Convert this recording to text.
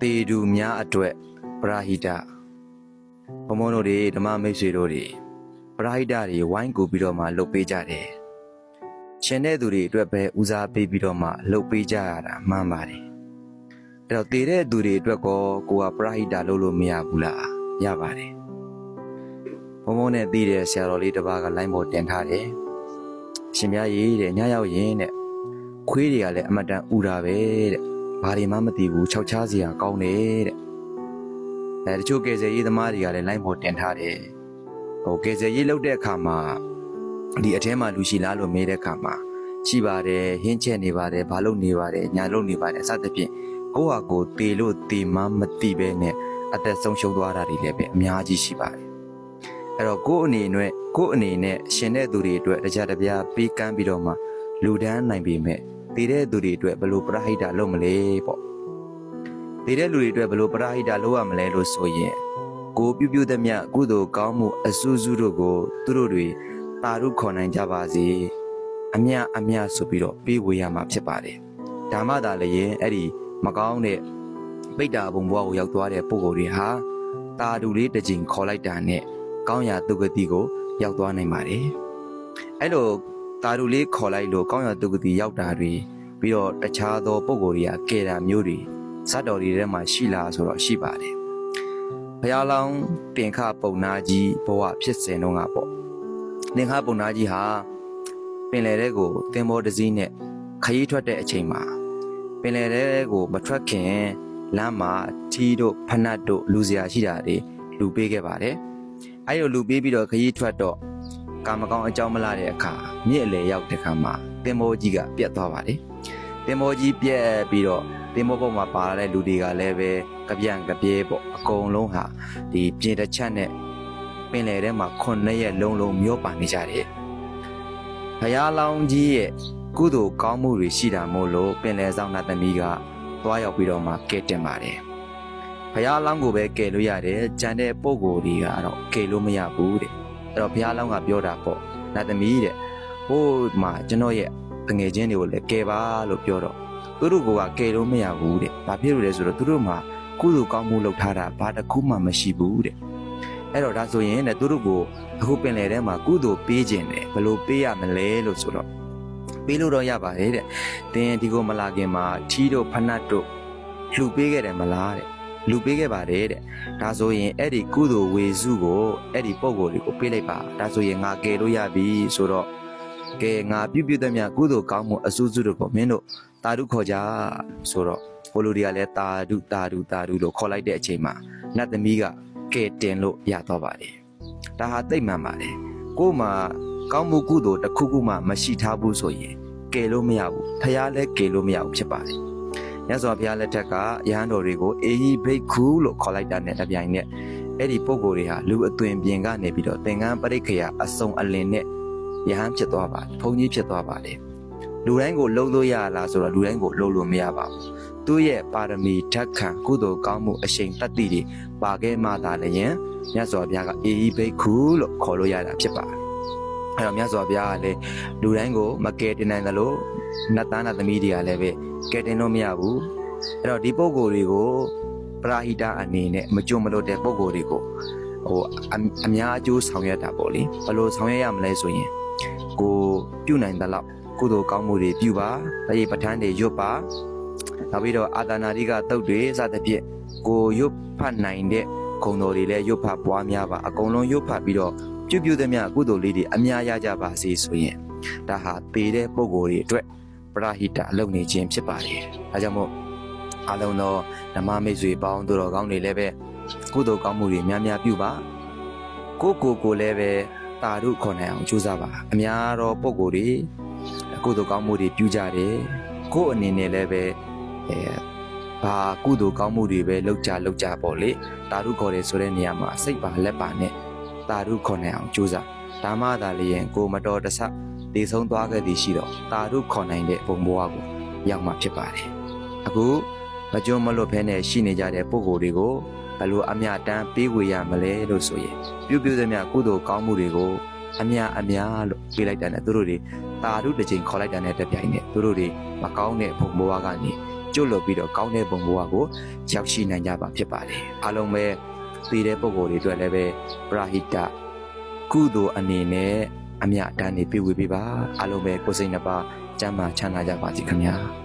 တေတူများအတွက်ပရာဟိတဘုံဘုံတို့တွေဓမ္မမိတ်ဆွေတို့တွေပရာဟိတတွေဝိုင်းကူပြီးတော့မှလှုပ်ပေးကြတယ်ရှင်တဲ့သူတွေအတွက်ပဲဦးစားပေးပြီးတော့မှလှုပ်ပေးကြရတာမှန်ပါတယ်အဲ့တော့တည်တဲ့သူတွေအတွက်ကောကိုကပရာဟိတလုပ်လို့မရဘူးလားရပါတယ်ဘုံဘုံနဲ့တည်တဲ့ဆရာတော်လေးတစ်ပါးကလိုင်းပေါ်တင်ထားတယ်ရှင်ပြရေးတဲ့ညရောက်ရင်တဲ့ခွေးတွေကလည်းအမတန်ဥတာပဲတဲ့ ဘာတွေမှမသိဘူးခြောက်ချားစရာကောင်းတယ်တဲ့အဲတချို့ကယ်ဆယ်ရေးသမားတွေကလည်း line ပေါ်တင်ထားတယ်ဟိုကယ်ဆယ်ရေးလုပ်တဲ့အခါမှာဒီအထဲမှာလူရှိလားလို့မေးတဲ့အခါမှာရှိပါတယ်ဟင်းချက်နေပါတယ်ဘာလို့နေပါတယ်ညာလို့နေပါတယ်အစသဖြင့်ကိုယ့်ဟာကိုယ်တေလို့တေမှမသိပဲနဲ့အသက်ဆုံးရှုံးသွားတာတွေလည်းပဲအများကြီးရှိပါတယ်အဲ့တော့ကိုယ့်အနေနဲ့ကိုယ့်အနေနဲ့ရှင်တဲ့သူတွေအတွက်တရားတစ်ပြားပေးကမ်းပြီးတော့မှလူဒန်းနိုင်ပေမဲ့ တည်တဲ့သူတွေအတွက်ဘယ်လိုပရဟိတလုပ်မလဲပေါ့တည်တဲ့လူတွေအတွက်ဘယ်လိုပရဟိတလုပ်ရမလဲလို့ဆိုရင်ကိုပြုပြုသမျှကုသိုလ်ကောင်းမှုအစူးစူးတို့ကို သူတို့တွေတာရုခေါ်နိုင်ကြပါစေအမြအမြဆိုပြီးတော့ပေးဝေရမှာဖြစ်ပါတယ်ဒါမှသာလည်းရင်အဲ့ဒီမကောင်းတဲ့ပိတ္တာဘုံဘဝကိုရောက်သွားတဲ့ပုဂ္ဂိုလ်တွေဟာတာတူလေးတစ်ချိန်ခေါ်လိုက်တာနဲ့ကောင်းရာသူဂတိကို ရောက်သွားနိုင်ပါတယ်အဲ့လို တာရုလေးခေါ်လိုက်လို့ကောင်းရတုကတိရောက်တာတွေပြီးတော့တခြားသောပုံကိုယ်တွေကကဲတာမျိုးတွေဇတ်တော်တွေထဲမှာရှိလားဆိုတော့ရှိပါတယ်။ဘုရားလောင်းတင်ခပုံနာကြီးဘဝဖြစ်စဉ်တုန်းကပေါ့။တင်ခပုံနာကြီးဟာပင်လယ်ထဲကိုတင်မောတစ်စီးနဲ့ခရီးထွက်တဲ့အချိန်မှာပင်လယ်ထဲကိုမထွက်ခင်လမ်းမှာထီးတို့ဖနတ်တို့လူစရာရှိတာတွေလူပေးခဲ့ပါတယ်။အဲဒီလိုလူပေးပြီးတော့ခရီးထွက်တော့ ကာမကောင်းအကြောင်းမလာတဲ့အခါမြစ်အလေရောက်တဲ့ခါမှာတင်မောကြီးကပြတ်သွားပါလေတင်မောကြီးပြတ်ပြီးတော့တင်မောပေါ်မှာပါလာတဲ့လူတွေကလည်းပဲကြပြန့်ကြပြဲပေါ့အကုန်လုံးဟာဒီပြင်တစ်ချက်နဲ့ပင်လယ်ထဲမှာခုနှစ်ရက်လုံးလုံးမျောပါနေကြတယ်ဘုရားလောင်းကြီးရဲ့ကုသိုလ်ကောင်းမှုတွေရှိတာမို့လို့ပင်လယ်ဆောင်နာသမီးကသွားရောက်ပြီးတော့မှကဲတင်ပါတယ်ဘုရားလောင်းကိုပဲကယ်လို့ရတယ်ကြံတဲ့ပုံကိုယ်တွေကတော့ကယ်လို့မရဘူးတဲ့ အဲ့တော့ဘုရားလောင်းကပြောတာပေါ့နတ်သမီးတဲ့ဟိုမှာကျွန်တော်ရဲ့တငယ်ချင်းတွေကိုလည်းကယ်ပါလို့ပြောတော့သူတို့ကကယ်လို့မရဘူးတဲ့ဘာဖြစ်လို့လဲဆိုတော့သူတို့မှာကုသိုလ်ကောင်းမှုလုပ်ထားတာဘာတစ်ခုမှမရှိဘူးတဲ့အဲ့တော့ဒါဆိုရင်တဲ့သူတို့ကိုအခုပင်လယ်ထဲမှာကုသိုလ်ပေးခြင်းတယ်ဘယ်လိုပေးရမလဲလို့ဆိုတော့ပေးလို့တော့ရပါတယ်တဲ့တင်းဒီကိုမလာခင်မှာထီးတို့ဖနတ်တို့လှူပေးခဲ့တယ်မလားတဲ့ လူပေးခဲ့ပါတယ်တဲ့ဒါဆိုရင်အဲ့ဒီကုသိုလ်ဝေစုကိုအဲ့ဒီပုံကိုယ်လေးကိုပေးလိုက်ပါဒါဆိုရင်ငါကယ်လို့ရပြီဆိုတော့ကဲငါပြုပြုသမျှကုသိုလ်ကောင်းမှုအစူးစူးတို့ကိုမင်းတို့တာဓုခေါ်ကြဆိုတော့ဘိုလိုတွေကလည်းတာဓုတာဓုတာဓုလို့ခေါ်လိုက်တဲ့အချိန်မှာနတ်သမီးကကဲတင်လို့ရတော့ပါတယ်ဒါဟာသိမ့်မှန်ပါတယ်ကို့မှာကောင်းမှုကုသိုလ်တစ်ခုခုမှမရှိထားဘူးဆိုရင်ကယ်လို့မရဘူးဖះလည်းကယ်လို့မရဘူးဖြစ်ပါတယ် မြတ်စွာဘုရားလက်ထက်ကယဟန်တော်တွေကိုအေဟိဘိက္ခုလို့ခေါ်လိုက်တာနဲ့တပြိုင်နက်အဲ့ဒီပုံကိုယ်တွေဟာလူအသွင်ပြင်ကနေပြီးတော့သင်္ကန်းပရိက္ခယအစုံအလင်နဲ့ယဟန်ဖြစ်သွားပါတယ်ဘုန်းကြီးဖြစ်သွားပါတယ်လူတိုင်းကိုလှုပ်လို့ရလားဆိုတော့လူတိုင်းကိုလှုပ်လို့မရပါဘူးသူ့ရဲ့ပါရမီဓာတ်ခံကုသိုလ်ကောင်းမှုအရှိန်တတ္တိတွေပါခဲ့မှသာလျင်မြတ်စွာဘုရားကအေဟိဘိက္ခုလို့ခေါ်လို့ရတာဖြစ်ပါတယ်အဲ့တော့မြတ်စွာဘုရားကလည်းလူတိုင်းကိုမကယ်တင်နိုင်သလို နတ်သားနတ်သမီးတွေကလည်းပဲကယ်တင်လို့မရဘူးအဲ့တော့ဒီပုံကိုယ်တွေကိုပရာဟိတအနေနဲ့မကြုံမလို့တဲ့ပုံကိုယ်တွေကိုဟိုအအများအကျိုးဆောင်ရွက်တာပေါ့လေဘယ်လိုဆောင်ရွက်ရမလဲဆိုရင်ကိုပြုနိုင်တဲ့လောက်ကုသိုလ်ကောင်းမှုတွေပြုပါတရေပဋ္ဌာန်းတွေရွတ်ပါနောက်ပြီးတော့အာသနာတိကတုတ်တွေစသဖြင့်ကိုရွတ်ဖတ်နိုင်တဲ့ဂုဏ်တော်တွေလည်းရွတ်ဖတ်ပွားများပါအကုန်လုံးရွတ်ဖတ်ပြီးတော့ပြုပြုသမျှကုသိုလ်လေးတွေအများရကြပါစေဆိုရင်ဒါဟာပေတဲ့ပုံကိုယ်တွေအတွက် ပရာဟိတအလုပ်နေခြင်းဖြစ်ပါတယ်ဒါကြောင့်မို့အားလုံးသောဓမ္မမိတ်ဆွေပေါင်းတို့တော်ကောင်းတွေလည်းပဲကုသိုလ်ကောင်းမှုတွေများများပြုပါကိုယ့်ကိုယ်ကိုယ်လည်းပဲတာရုခေါ်နိုင်အောင်ကြိုးစားပါအများသောပုံကိုယ်တွေကုသိုလ်ကောင်းမှုတွေပြုကြတယ်ကိုယ့်အနေနဲ့လည်းပဲအဲဘာကုသိုလ်ကောင်းမှုတွေပဲလုပ်ကြလုပ်ကြပေါ့လေတာရုခေါ်တယ်ဆိုတဲ့နေရာမှာစိတ်ပါလက်ပါနဲ့တာရုခေါ်နိုင်အောင်ကြိုးစား ဒါမှသာလျင်ကိုယ်မတော်တဆတည်ဆုံးသွားခဲ့သည်ရှိတော့တာရုခေါ်နိုင်တဲ့ဘုံဘဝကိုရောက်မှာဖြစ်ပါတယ်အခုမကြုံမလွတ်ဖဲနဲ့ရှိနေကြတဲ့ပုံကိုယ်တွေကိုဘယ်လိုအမြတမ်းပေးဝေရမလဲလို့ဆိုရင်ပြုပြုသမျှကုသိုလ်ကောင်းမှုတွေကိုအမြအမြလို့ပေးလိုက်တာနဲ့သူတို့တွေတာရုတစ်ချိန်ခေါ်လိုက်တာနဲ့တပြိုင်နက်သူတို့တွေမကောင်းတဲ့ဘုံဘဝကနေကျွတ်လွတ်ပြီးတော့ကောင်းတဲ့ဘုံဘဝကိုရောက်ရှိနိုင်ကြပါဖြစ်ပါတယ်အားလုံးပဲသိတဲ့ပုံကိုယ်တွေအတွက်လည်းပဲပရာဟိတ ကုသိုလ်အနေနဲ့အမြတ်တမ်းနေပြည့်ဝေပေးပါအားလုံးပဲကိုယ်စိတ်နှစ်ပါးကျမ်းမာချမ်းသာကြပါစေခင်ဗျာ